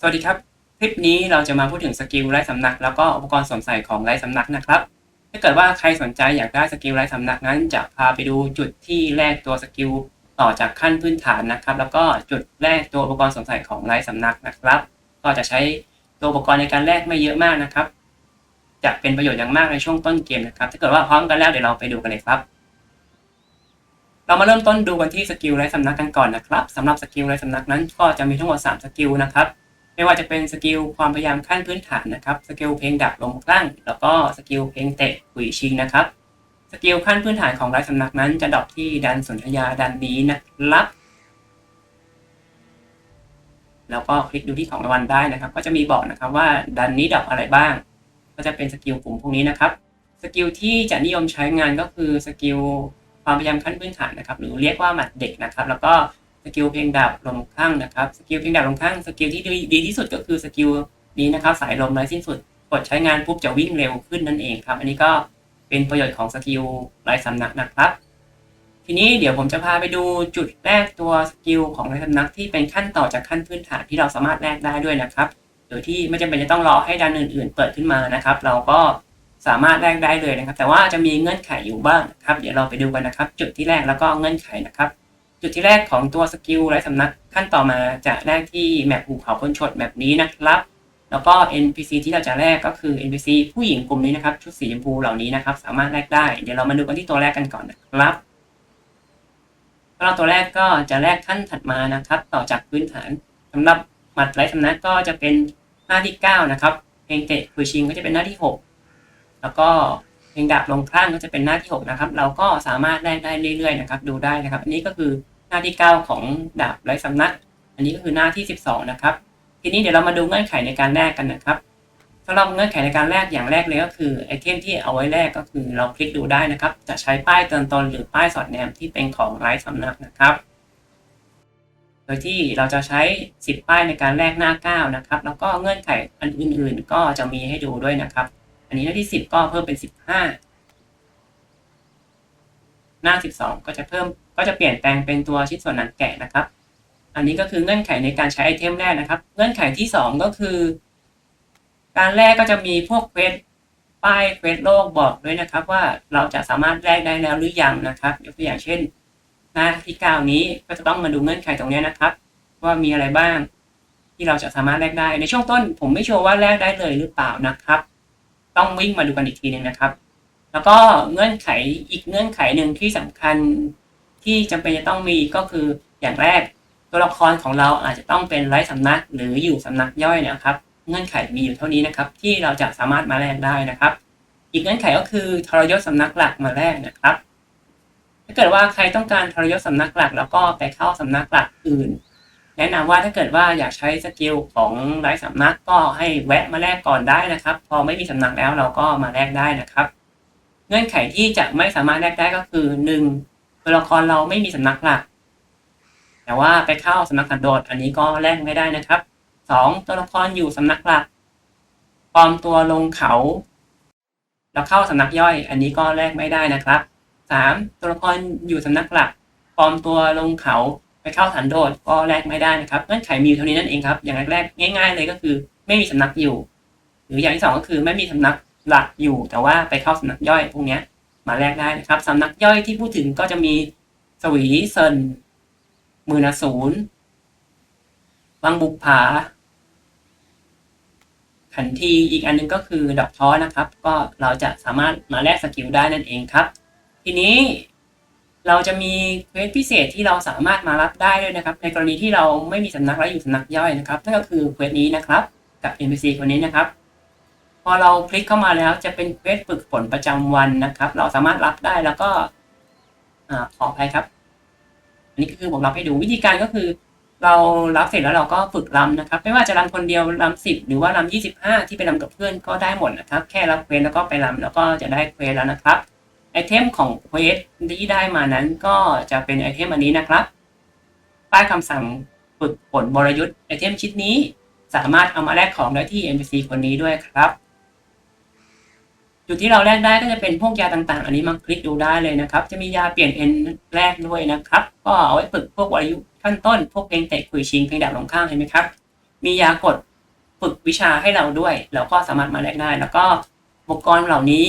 สวัสดีครับ คลิปนี้เราจะมาพูดถึงสกิลไร้สำนัก แล้วก็อุปกรณ์สวมใส่ของไร้สำนักนะครับ ถ้าเกิดว่าใครสนใจอยากได้สกิลไร้สำนักนั้นจะพาไปดูจุดที่แลกตัวสกิลต่อจากขั้นพื้นฐานนะครับ แล้วก็จุดแลกตัวอุปกรณ์สวมใส่ของไร้สำนักนะครับ ก็จะใช้ตัวอุปกรณ์ในการแลกไม่เยอะมากนะครับ จะเป็นประโยชน์อย่างมากในช่วงต้นเกมนะครับ ถ้าเกิดว่าพร้อมกันแล้วเดี๋ยวเราไปดูกันเลยครับเรามาเริ่มต้นดูกันที่สกิลไร้สำนักกันก่อนนะครับสำหรับสกิลไร้สำนักนั้นก็จะมีทั้งหมด 3 สกิลนะครับ ไม่ว่าจะเป็นสกิลความพยายามขั้นพื้นฐานนะครับสกิลเพลงดับลมคลั่งแล้วก็สกิลเพลงเตะขุยชิงนะครับสกิลขั้นพื้นฐานของไร้สำนักนั้นจะดรอปที่ดันสนธยาดันนี้นะครับ แล้วก็คลิกดูที่ของรางวัลได้นะครับ ก็จะมีบอกนะครับว่าดันนี้ดรอปอะไรบ้าง ก็จะเป็นสกิลกลุ่มพวกนี้นะครับสกิลที่จะนิยมใช้งานก็คือสกิลความพยายามขั้นพื้นฐานนะครับ หรือเรียกว่าหมัดเด็กนะครับ แล้วก็ กิลเพลงดาบลมข้างนะครับ สกิลเพลงดาบลมข้างสกิลที่ดีดีที่สุดก็คือสกิลนี้นะครับ สายลมไร้สิ้นสุด กดใช้งานปุ๊บจะวิ่งเร็วขึ้นนั่นเองครับ อันนี้ก็เป็นประโยชน์ของสกิลไร้สำนักนะครับ ทีนี้เดี๋ยวผมจะพาไปดูจุดแรกตัวสกิลของไร้สำนักที่เป็นขั้นต่อจากขั้นพื้นฐานที่เราสามารถแลกได้ด้วยนะครับ โดยที่ไม่จำเป็นจะต้องรอให้ดันอื่น ๆ เปิดขึ้นมานะครับ เราก็สามารถแลกได้เลยนะครับ แต่ว่าจะมีเงื่อนไขอยู่บ้างนะครับ เดี๋ยวเราไปดูกันนะครับ จุดที่แรกแล้วก็เงื่อนไขนะครับ จุดที่แรกของตัวสกิลไร้สำนักขั้นต่อมาจะแลกที่แมปภูเขาคนฉดแบบนี้นะครับ แล้วก็ NPC ที่เราจะแลกก็คือ NPC ผู้หญิงกลุ่มนี้นะครับ ชุดสีชมพูเหล่านี้นะครับ สามารถแลกได้ เดี๋ยวเรามาดูกันที่ตัวแรกกันก่อนนะครับสำหรับตัวแรกก็จะแลกขั้นถัดมานะครับ ต่อจากพื้นฐานสำหรับหมัดไร้สำนักก็จะเป็นหน้าที่ 9 นะครับเพลงเตะคุยชิงก็จะเป็นหน้าที่ 6 แล้วก็ ลงดาบลงคลั่งก็จะเป็นหน้าที่6นะครับเราก็สามารถแลกได้เรื่อยๆนะครับดูได้นะครับ อันนี้ก็คือหน้าที่ 9 ของดาบไร้สำนัก อันนี้ก็คือหน้าที่ 12 นะครับ ทีนี้เดี๋ยวเรามาดูเงื่อนไขในการแลกกันนะครับสำหรับเงื่อนไขในการแลกอย่างแรกเลยก็คือไอเทมที่เอาไว้แลกก็คือเราคลิกดูได้นะครับ จะใช้ป้ายเตือนตนหรือป้ายสอดแนมที่เป็นของไร้สำนักนะครับ โดยที่เราจะใช้ 10 ป้ายในการแลกหน้า 9 นะครับ แล้วก็เงื่อนไขอันอื่น ๆ ก็จะมีให้ดูด้วยนะครับ อันนี้หน้าที่10ก็เพิ่มเป็น15หน้า12ก็จะเพิ่มก็จะเปลี่ยนแปลงเป็นตัวชิ้นส่วนหนังแกะนะครับ อันนี้ก็คือเงื่อนไขในการใช้ไอเทมแรกนะครับ เงื่อนไขที่2ก็คือ การแลกก็จะมีพวกเควสป้ายเควสโลกบอกด้วยนะครับ ว่าเราจะสามารถแลกได้แล้วหรือยังนะครับยกตัวอย่างเช่นหน้าที่9นี้ก็จะต้องมาดูเงื่อนไขตรงนี้นะครับ ว่ามีอะไรบ้างที่เราจะสามารถแลกได้ในช่วงต้น ผมไม่ชัวร์ว่าแลกได้เลยหรือเปล่านะครับ ต้องวิ่งมาดูกันอีกทีหนึงนะครับ แล้วก็เงื่อนไขอีกเงื่อนไขหนึ่งที่สำคัญที่จำเป็นจะต้องมีก็คืออย่างแรกตัวละครของเราอาจจะต้องเป็นไร้สำนักหรืออยู่สำนักย่อยนะครับ เงื่อนไขมีอยู่เท่านี้นะครับ ที่เราจะสามารถมาแลกได้นะครับ อีกเงื่อนไขก็คือทรยศสำนักหลักมาแลกนะครับ ถ้าเกิดว่าใครต้องการทรยศสำนักหลัก แล้วก็ไปเข้าสำนักหลักอื่น แนะนำว่าถ้าเกิดว่าอยากใช้สกิลของไร้สำนักก็ให้แวะมาแลกก่อนได้นะครับ พอไม่มีสำนักแล้วเราก็มาแลกได้นะครับ เงื่อนไขที่จะไม่สามารถแลกได้ก็คือหนึ่งตัวละครเราไม่มีสำนักหลัก แต่ว่าไปเข้าสำนักสันโดษอันนี้ก็แลกไม่ได้นะครับสองตัวละครอยู่สำนักหลักปลอมตัวลงเขา แล้วเข้าสำนักย่อย อันนี้ก็แลกไม่ได้นะครับสามตัวละครอยู่สำนักหลักปลอมตัวลงเขา เข้าสันโดษก็แลกไม่ได้นะครับเงื่อนไขมีอยู่เท่านี้นั่นเองครับ อย่างแรกง่ายๆเลยก็คือ ไม่มีสำนักอยู่ หรืออย่างที่สองก็คือไม่มีสำนักหลักอยู่ แต่ว่าไปเข้าสำนักย่อยพวกนี้มาแลกได้นะครับสำนักย่อยที่พูดถึงก็จะมีสวีเซินมือนาศูนย์วังบุกผาขันทีอีกอันหนึงก็คือดอกท้อนะครับ ก็เราจะสามารถมาแลกสกิลได้นั่นเองครับ ทีนี้ เราจะมีเควสพิเศษที่เราสามารถมารับได้ด้วยนะครับ ในกรณีที่เราไม่มีสำนักและอยู่สำนักย่อยนะครับนั่นก็คือเควสนี้นะครับ กับ NPC คนนี้นะครับ พอเราคลิกเข้ามาแล้วจะเป็นเควสฝึกฝนประจำวันนะครับ เราสามารถรับได้แล้วก็อ่าขออภัยครับ อันนี้ก็คือผมรับให้ดูวิธีการก็คือ เรารับเสร็จแล้วเราก็ฝึกรำนะครับ ไม่ว่าจะรำคนเดียวรำสิบหรือว่ารำยี่สิบห้าที่ไปรำกับเพื่อนก็ได้หมดนะครับ แค่รับเควสแล้วก็ไปรำแล้วก็จะได้เควสแล้วนะครับ เทมของเควสที่ได้มานั้นก็จะเป็นไอเทมอันนี้นะครับ ป้ายคำสั่งฝึกฝนบรยุทธ์ไอเทมชิ้นนี้สามารถเอามาแลกของได้ที่ NPC คนนี้ด้วยครับ จุดที่เราแลกได้ก็จะเป็นพวกยาต่างๆ อันนี้มาคลิกดูได้เลยนะครับ จะมียาเปลี่ยนเอ็นแลกด้วยนะครับ ก็เอาไว้ฝึกพวกวรยุทธ์ขั้นต้น พวกเพลงเตะคุยชิงเพลงดาบลงข้างเห็นไหมครับ มียากดฝึกวิชาให้เราด้วยแล้วก็สามารถมาแลกได้ แล้วก็อุปกรณ์เหล่านี้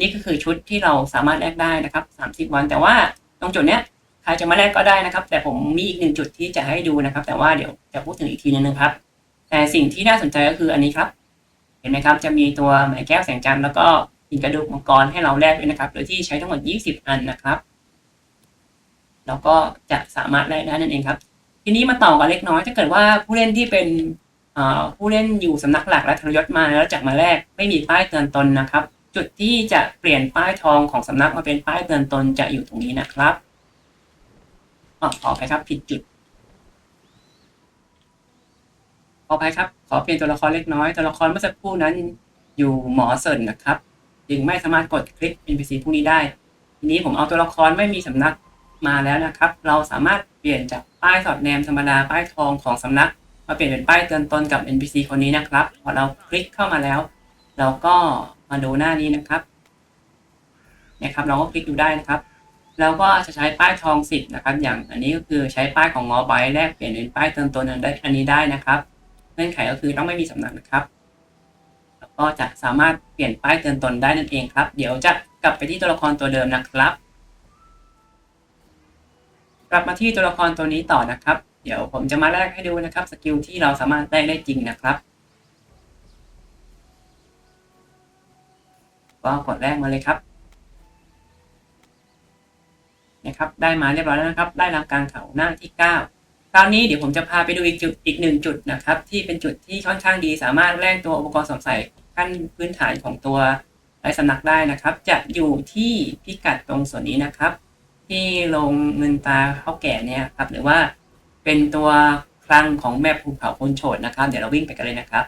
นี่ก็คือชุดที่เราสามารถแลกได้นะครับสามสิบวัน แต่ว่าตรงจุดเนี้ยใครจะมาแลกก็ได้นะครับ แต่ผมมีอีกหนึ่งจุดที่จะให้ดูนะครับ แต่ว่าเดี๋ยวจะพูดถึงอีกทีนึงนะครับ แต่สิ่งที่น่าสนใจก็คืออันนี้ครับ เห็นไหมครับ จะมีตัวไม้แก้วแสงจันทร์แล้วก็หินกระดูกมังกรให้เราแลกด้วยนะครับ โดยที่ใช้ทั้งหมด 20 อันนะครับ แล้วก็จะสามารถแลกได้นั่นเองครับ ทีนี้มาต่อกันเล็กน้อย ถ้าเกิดว่าผู้เล่นที่เป็นผู้เล่นอยู่สำนักหลักและทรยศมาแล้วจากมาแลกไม่มีป้ายเตือนตนนะครับ จุดที่จะเปลี่ยนป้ายทองของสำนักมาเป็นป้ายเตือนตนจะอยู่ตรงนี้นะครับอ๋อขอไปครับ ผิดจุด ขออภัยครับ ขอเปลี่ยนตัวละครเล็กน้อย ตัวละครเมื่อสักครู่นั้นอยู่หมอเซินนะครับ จึงไม่สามารถกดคลิก NPC พวกนี้ได้ ทีนี้ผมเอาตัวละครไม่มีสำนักมาแล้วนะครับ เราสามารถเปลี่ยนจากป้ายสอดแนมธรรมดาป้ายทองของสำนัก มาเปลี่ยนเป็นป้ายเตือนตนกับ NPC คนนี้นะครับ พอเราคลิกเข้ามาแล้ว เราก็ มาดูหน้านี้นะครับเนี่ยครับเราก็คลิกดูได้นะครับเราก็จะใช้ป้ายทองสิบนะครับ อย่างอันนี้ก็คือใช้ป้ายของงอไบแลกเปลี่ยนเป็นป้ายเตือนตนอันนี้ได้นะครับเงื่อนไขก็คือต้องไม่มีสำนักนะครับแล้วก็จะสามารถเปลี่ยนป้ายเตือนตนได้นั่นเองครับ เดี๋ยวจะกลับไปที่ตัวละครตัวเดิมนะครับ กลับมาที่ตัวละครตัวนี้ต่อนะครับ เดี๋ยวผมจะมาแลกให้ดูนะครับสกิลที่เราสามารถแลกได้จริงนะครับ ก็กดแรกมาเลยครับนะครับ ได้มาเรียบร้อยแล้วนะครับ ได้รับการเขาหน้าที่ 9 คราวนี้เดี๋ยวผมจะพาไปดูอีกจุดอีกหนึ่งจุดนะครับ ที่เป็นจุดที่ค่อนข้างดี สามารถแลกตัวอุปกรณ์สวมใส่ขั้นพื้นฐานของตัวไร้สำนักได้นะครับ จะอยู่ที่พิกัดตรงส่วนนี้นะครับ ที่ลงเงินตาเข้าแก่เนี่ยครับ หรือว่าเป็นตัวคลังของแมปภูเขาคนโฉดนะครับ เดี๋ยวเราวิ่งไปกันเลยนะครับ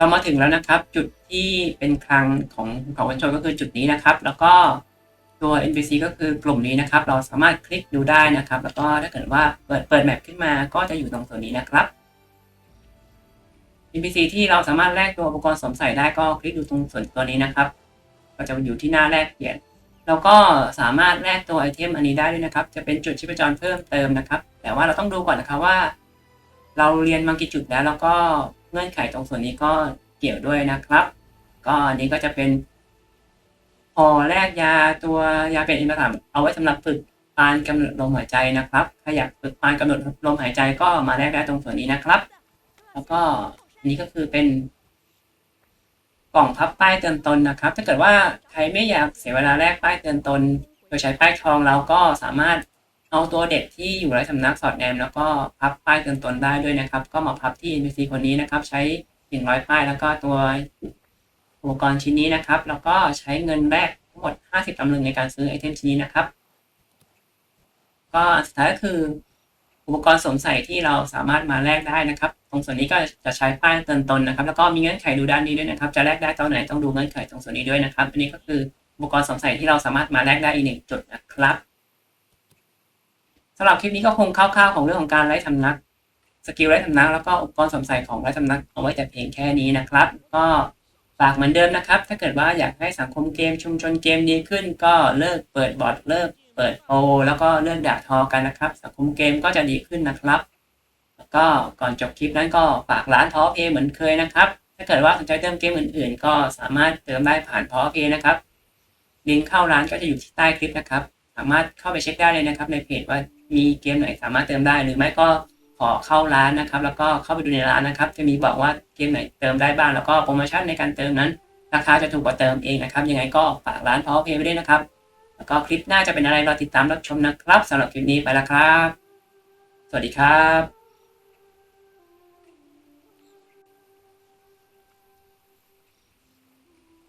เรามาถึงแล้วนะครับ จุดที่เป็นคลังของภูเขาคนโฉดก็คือจุดนี้นะครับ แล้วก็ตัว NPC ก็คือกลุ่มนี้นะครับ เราสามารถคลิกดูได้นะครับ แล้วก็ถ้าเกิดว่าเปิดเปิดแมปขึ้นมาก็จะอยู่ตรงส่วนนี้นะครับ NPC ที่เราสามารถแลกตัวอุปกรณ์สวมใส่ได้ก็คลิกดูตรงส่วนตัวนี้นะครับ ก็จะอยู่ที่หน้าแลกเปลี่ยนเราก็สามารถแลกตัวไอเทมอันนี้ได้ด้วยนะครับ จะเป็นจุดชีพจรเพิ่มเติมนะครับ แต่ว่าเราต้องดูก่อนนะครับว่า เราเรียนมากี่จุดแล้วแล้วก็ เงื่อนไขตรงส่วนนี้ก็เกี่ยวด้วยนะครับ ก็อันนี้ก็จะเป็นพอแลกยาตัวยาเป็นอินทผลัมเอาไว้สำหรับฝึกปานกำหนดลมหายใจนะครับถ้าอยากฝึกปานกำหนดลมหายใจก็มาแลกได้ตรงส่วนนี้นะครับ แล้วก็อันนี้ก็คือเป็นกล่องพับป้ายเตือนตนนะครับ ถ้าเกิดว่าใครไม่อยากเสียเวลาแลกป้ายเตือนตน โดยใช้ป้ายทองเราก็สามารถ เอาตัวเด็กที่อยู่ในสำนักสอดแนมแล้วก็พับป้ายเตือนตนได้ด้วยนะครับ ก็มาพับที่ NPC คนนี้นะครับ ใช้ 100 ป้ายแล้วก็ตัวอุปกรณ์ชิ้นนี้นะครับ แล้วก็ใช้เงินแลกทั้งหมด 50ตำลึงในการซื้อไอเทมชิ้นนี้นะครับ ก็สุดท้ายก็คืออุปกรณ์สวมใส่ที่เราสามารถมาแลกได้นะครับ ตรงส่วนนี้ก็จะใช้ป้ายเตือนตนนะครับ แล้วก็มีเงื่อนไขดูด้านนี้ด้วยนะครับ จะแลกได้ตอนไหนต้องดูเงื่อนไขตรงส่วนนี้ด้วยนะครับ อันนี้ก็คืออุปกรณ์สวมใส่ที่เราสามารถมาแลกได้อีกหนึ่งจุดนะครับ สำหรับคลิปนี้ก็คงคร่าวๆของเรื่องของการไล่ทำนัก สกิลไล่ทำนักแล้วก็อุปกรณ์สวมใส่ของไล่ทำนักเอาไว้แต่เพียงแค่นี้นะครับ ก็ฝากเหมือนเดิมนะครับ ถ้าเกิดว่าอยากให้สังคมเกมชุมชนเกมดีขึ้น ก็เลิกเปิดบอทเลิกเปิดโปรแล้วก็เลิกด่าทอกันนะครับ สังคมเกมก็จะดีขึ้นนะครับแล้วก็ก่อนจบคลิปนั้นก็ฝากร้านทอเพย์เหมือนเคยนะครับ ถ้าเกิดว่าสนใจเติมเกมอื่นๆ ก็สามารถเติมได้ผ่านทอเพย์นะครับลิงก์เข้าร้านก็จะอยู่ที่ใต้คลิปนะครับ สามารถเข้าไปเช็คได้เลยนะครับในเพจว่า มีเกมไหนสามารถเติมได้ หรือไม่ก็ขอเข้าร้านนะครับ แล้วก็เข้าไปดูในร้านนะครับ จะมีบอกว่าเกมไหนเติมได้บ้างแล้วก็โปรโมชั่นในการเติมนั้น ราคาจะถูกกว่าเติมเองนะครับ ยังไงก็ฝากร้านท้อเพย์ไว้ด้วยนะครับ แล้วก็คลิปหน้าจะเป็นอะไรรอติดตามรับชมนะครับสำหรับคลิปนี้ไปแล้วครับ สวัสดีครับ